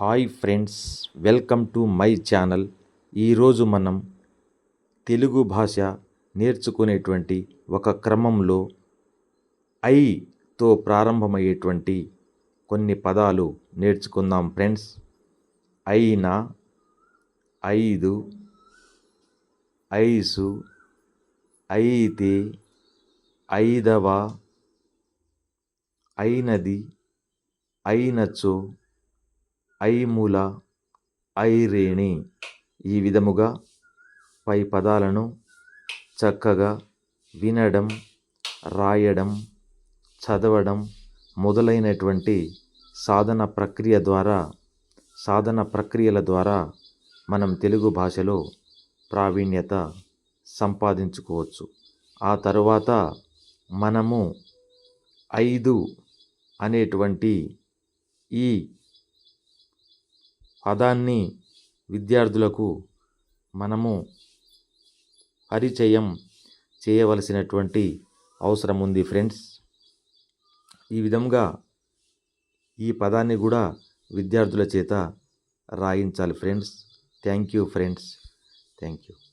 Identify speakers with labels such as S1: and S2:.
S1: Hi friends welcome to my channel. ఈరోజు మనం తెలుగు భాష నేర్చుకునేటువంటి ఒక క్రమంలో ఐతో ప్రారంభమయ్యేటువంటి కొన్ని పదాలు నేర్చుకుందాం ఫ్రెండ్స్. అయిన ఐదు ఐసు అయితే ఐదవ అయినది అయినచో ఐముల ఐరేణి ఈ విధముగా పై పదాలను చక్కగా వినడం రాయడం చదవడం మొదలైనటువంటి సాధన ప్రక్రియ ద్వారా సాధన ప్రక్రియల ద్వారా మనం తెలుగు భాషలో ప్రావీణ్యత సంపాదించుకోవచ్చు. ఆ తరువాత మనము ఐదు అనేటువంటి ఈ పదాన్ని విద్యార్థులకు మనము పరిచయం చేయవలసినటువంటి అవసరం ఉంది ఫ్రెండ్స్. ఈ విధంగా ఈ పదాన్ని కూడా విద్యార్థుల చేత రాయించాలి friends. Thank you friends. Thank you.